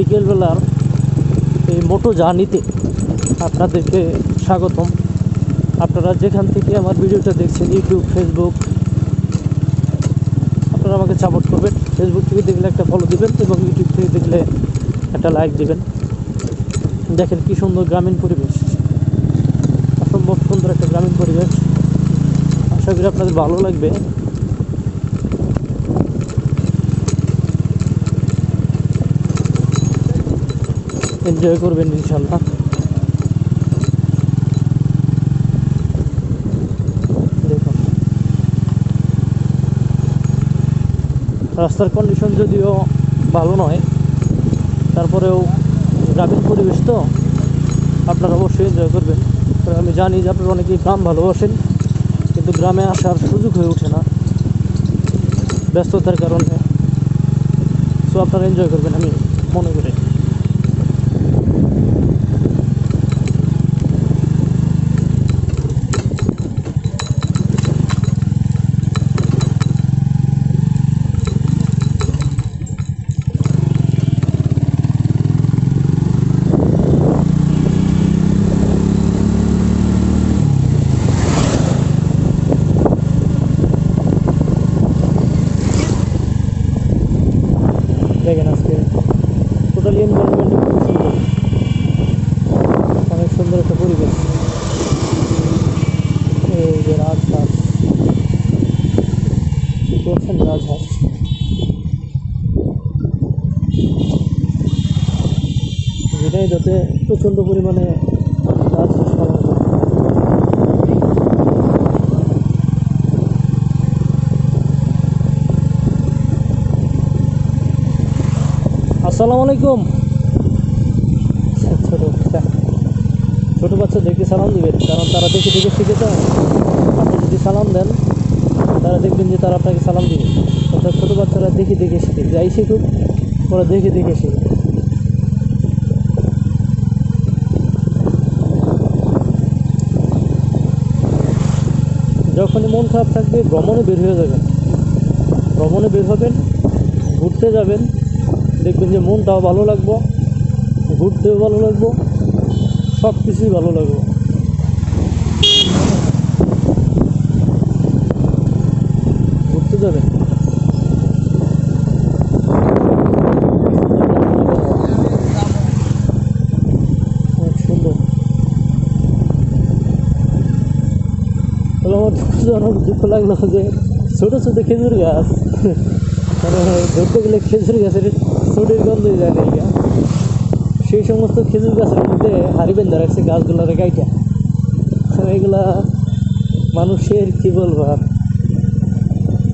বিকেলবেলার এই মোটো জার্নিতে আপনাদেরকে স্বাগতম। আপনারা যেখান থেকে আমার ভিডিওটা দেখছেন ইউটিউব ফেসবুক আপনারা আমাকে সাপোর্ট করবেন। ফেসবুক থেকে দেখলে একটা ফলো দিবেন এবং ইউটিউব থেকে দেখলে একটা লাইক দিবেন। দেখেন কি সুন্দর গ্রামীণ পরিবেশ। অসম্ভব সুন্দর একটা গ্রামীণ পরিবেশ। আশা করি আপনাদের ভালো লাগবে। এনজয় করবেন ইনশাল্লাহ। রাস্তার কন্ডিশন যদিও ভালো নয়, তারপরেও গ্রামীণ পরিবেশ তো, আপনারা অবশ্যই এনজয় করবেন। আমি জানি যে আপনারা অনেকেই গ্রাম ভালোবাসেন, কিন্তু গ্রামে আসার সুযোগ হয়ে ওঠে না। ব্যস্ততার কারণে। সো আপনারা এনজয় করবেন, আমি মনে করি। দেখেন আজকে। টোটালি এনভায়রনমেন্ট খুব সুন্দর। অনেক সুন্দর একটা পরিবেশ। এই যে রাজহাঁস রাজহাঁস যেটাই যাতে প্রচণ্ড পরিমাণে রাজহাঁস পালন করে আসসালামু আলাইকুম। ছোটো বাচ্চা ছোটো বাচ্চাদেরকে সালাম দিবেন, কারণ তারা দেখে দেখে শিখে তো আপনি যদি সালাম দেন, তারা দেখবেন যে তারা আপনাকে সালাম দিবে। অর্থাৎ ছোটো বাচ্চারা দেখে দেখে শিখে, যাই শিখুক, ওরা দেখে দেখে শিখে। যখনই মন খারাপ থাকবে, ভ্রমণে বের হয়ে যাবেন। ভ্রমণে বের হবেন, ঘুরতে যাবেন। দেখবেন যে মনটাও ভালো লাগবো, ঘুরতেও ভালো লাগবো সব কিছুই ভালো লাগবো। ঘুরতে তাহলে আমার দুঃখ লাগল যে ছোটো ছোটো খেজুর গাছ। মানে ধরতে গেলে খেজুর গাছের ছোটির গন্ধই যায় না। সেই সমস্ত খেজুর গাছের মধ্যে বেঁধে রাখছে গাছগুলোর গাইটা এগুলা মানুষের কী বলব আর?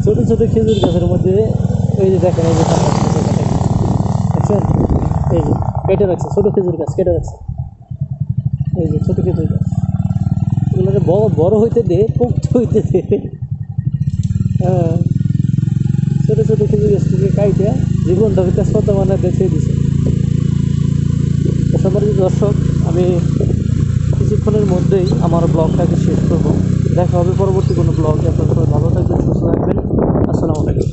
ছোটো ছোটো খেজুর গাছের মধ্যে এই যে দেখেন, এই যে কাটা এই যে কেটে রাখছে, ছোটো খেজুর গাছ, কেটে রাখছে। এই যে ছোটো খেজুর গাছ। এগুলোকে বড় বড় হইতে দে পোক্ত হইতে দে। হ্যাঁ। ছোটো ছোটো খেজুর গাছ থেকে কাইটে জীবনটা ভিতরে শ্রদ্ধা মানে দেখিয়ে দিছে। তো দর্শক, আমি কিছুক্ষণের মধ্যেই আমার ব্লগটাকে শেষ করব। দেখা হবে পরবর্তী কোনো ব্লগে। আপনারা সবাই ভালো থাকবেন, সুস্থ থাকবেন। আসসালামু আলাইকুম।